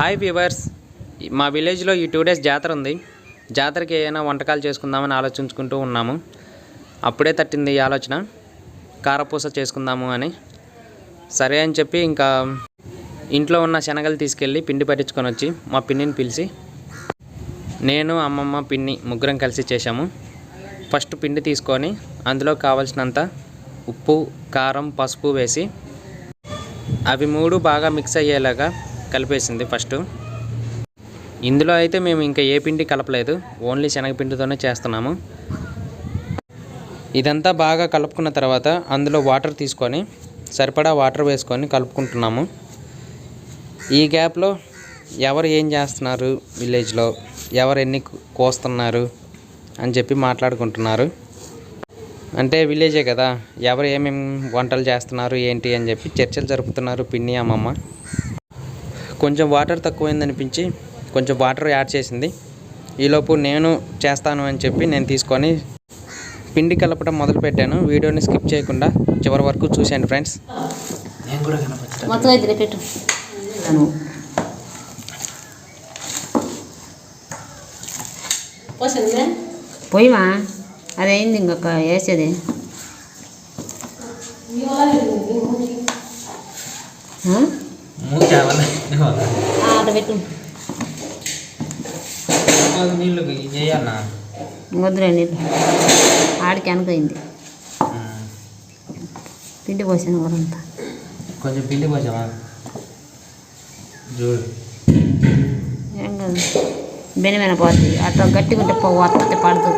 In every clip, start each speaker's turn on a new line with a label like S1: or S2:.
S1: Hi viewers. మా విలేజ్లో ఈ టూ డేస్ జాతర ఉంది. జాతరకి ఏమైనా వంటకాలు చేసుకుందామని ఆలోచించుకుంటూ ఉన్నాము. అప్పుడే తట్టింది ఈ ఆలోచన. కారపూస చేసుకుందాము అని. సరే అని చెప్పి ఇంకా ఇంట్లో ఉన్న శనగలు తీసుకెళ్ళి పిండి పట్టించుకొని వచ్చి మా పిన్నిని పిలిచి నేను అమ్మమ్మ పిన్ని ముగ్గురం కలిసి చేశాము. ఫస్ట్ పిండి తీసుకొని అందులో కావలసినంత ఉప్పు కారం పసుపు వేసి అవి మూడు బాగా మిక్స్ అయ్యేలాగా కలిపేసింది ఫస్ట్. ఇందులో అయితే మేము ఇంకా ఏ పిండి కలపలేదు. ఓన్లీ శనగపిండితోనే చేస్తున్నాము. ఇదంతా బాగా కలుపుకున్న తర్వాత అందులో వాటర్ తీసుకొని సరిపడా వాటర్ వేసుకొని కలుపుకుంటున్నాము. ఈ గ్యాప్లో ఎవరు ఏం చేస్తున్నారు విలేజ్లో? ఎవరు ఎన్ని కోస్తున్నారు? అని చెప్పి మాట్లాడుకుంటున్నారు. అంటే విలేజే కదా. ఎవరు ఏమేమి వంటలు చేస్తున్నారు ఏంటి అని చెప్పి చర్చలు జరుపుతున్నారు పిన్ని అమ్మమ్మ. కొంచెం వాటర్ తక్కువైంది అనిపించి కొంచెం వాటర్ యాడ్ చేసింది. ఈలోపు నేను చేస్తాను అని చెప్పి నేను తీసుకొని పిండి కలపడం మొదలు పెట్టాను. వీడియోని స్కిప్ చేయకుండా చివరి వరకు చూసేయండి ఫ్రెండ్స్ నేను కూడా
S2: మొత్తం ఇద్దరు పెట్టు. పోయిమా అది అయింది ఇంకొక వేసేది? ఆ? ఆ, అట్ట పెట్టు.
S1: నీళ్ళు చేయాలన్నా
S2: వద్దులే నీళ్ళు. ఆడికి వెనకైంది పిండి పోసాను ఊరంతా.
S1: కొంచెం పిండి పోసామా చూడు.
S2: ఏం కాదు. బెనమైన పోతుంది అట్లా గట్టిగా ఉంటే పో వస్తే పడదు.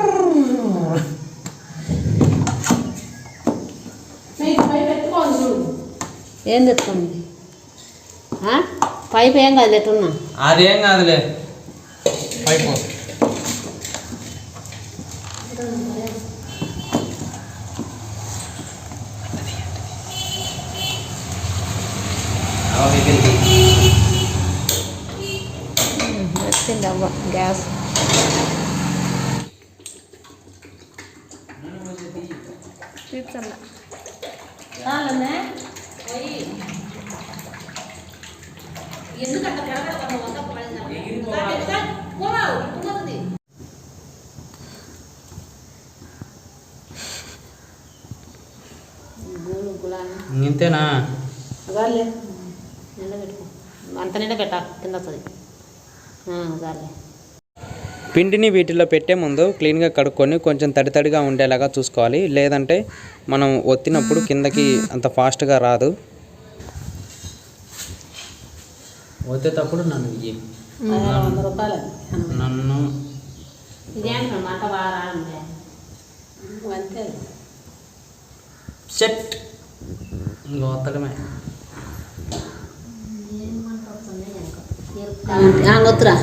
S2: ఏం తెచ్చుకోండి? పైపు ఏం కాదు ఎట్టున్నా
S1: అదేం కాదులే పైపు
S2: వచ్చింది అవ్వ గ్యాస్
S1: ఇంతేనా?
S2: నిండా పెట్టుకో. అంత పెట్టా కింద వస్తుంది.
S1: పిండిని వీటిలో పెట్టే ముందు క్లీన్గా కడుక్కొని కొంచెం తడి తడిగా ఉండేలాగా చూసుకోవాలి. లేదంటే మనం ఒత్తినప్పుడు కిందకి అంత ఫాస్ట్గా రాదు. ఒత్తేటప్పుడు నన్ను ఇయ్యి.
S2: వంద రూపాయలు
S1: నన్ను
S2: ఇదేంటి మాట బాగా అంతే
S1: సెట్. ఇంకా ఒత్తడమే
S2: గొత్తురా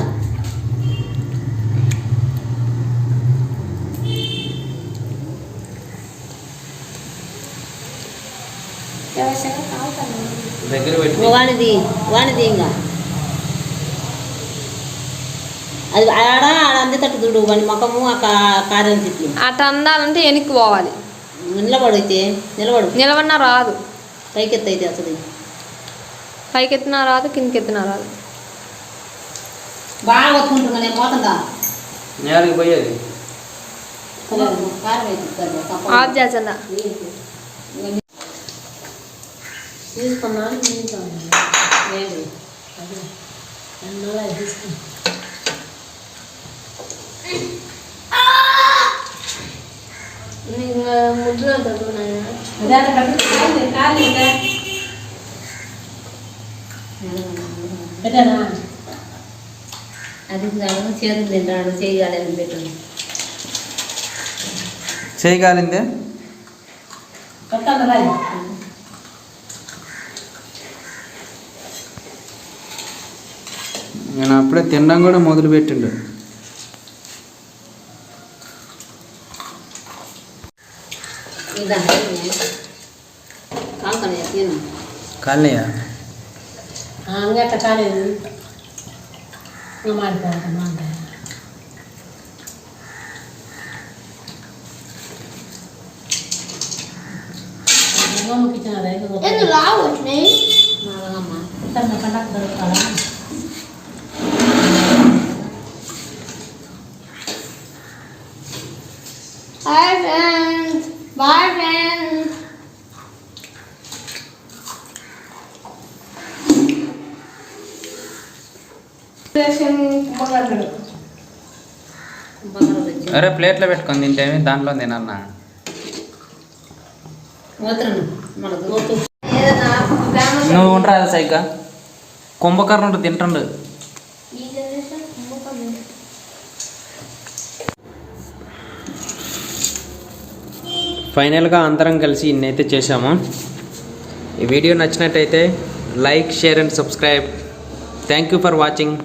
S1: దగ్గర పెట్టి
S2: వానిది. వానిది ఇంకా. అది ఆడ ఆడ అందేటట్టు చూడు వాని ముఖము ఆ కారం తిట్లు.
S3: అట్లా అందాలంటే వెనక్కి పోవాలి.
S2: నిలబడు అయితే నిలబడు.
S3: నిలవన్నా రాదు.
S2: పైకెత్తి అయితే అసలు.
S3: పైకి ఎత్తినా రాదు కిందకి ఎత్తినా రాదు.
S2: బాగా కొట్టుకుంటున్నా నేను పోతుందా
S1: నేలకి పోయేది.
S3: ఆఫ్ చేసన్నా
S2: తీసుకున్నాను లేదు.
S3: ముద్దులో తగ్గున్నాయి
S2: అది కాదు చేతులు తింటాడు చేయగలని పెట్టు
S1: చేయగలిందే నేను అప్పుడే తినడం కూడా మొదలు పెట్టిండు सीधा
S2: है काम करने जाती
S3: है ना काल
S2: नहीं आया Hi friends.
S3: బాయ్ ఫ్రెండ్స్
S1: అరే ప్లేట్లో పెట్టుకొని తింటేమి దాంట్లో తినన్నా. నువ్వు ఉండరా సైగా కుంభకర్ణుడు తింటుండు
S3: ఈ జనరేషన్ కుంభకర్ణుడు.
S1: ఫైనల్గా అందరం కలిసి ఇన్నైతే చేశాము. ఈ వీడియో నచ్చినట్టయితే like share and subscribe. Thank you for watching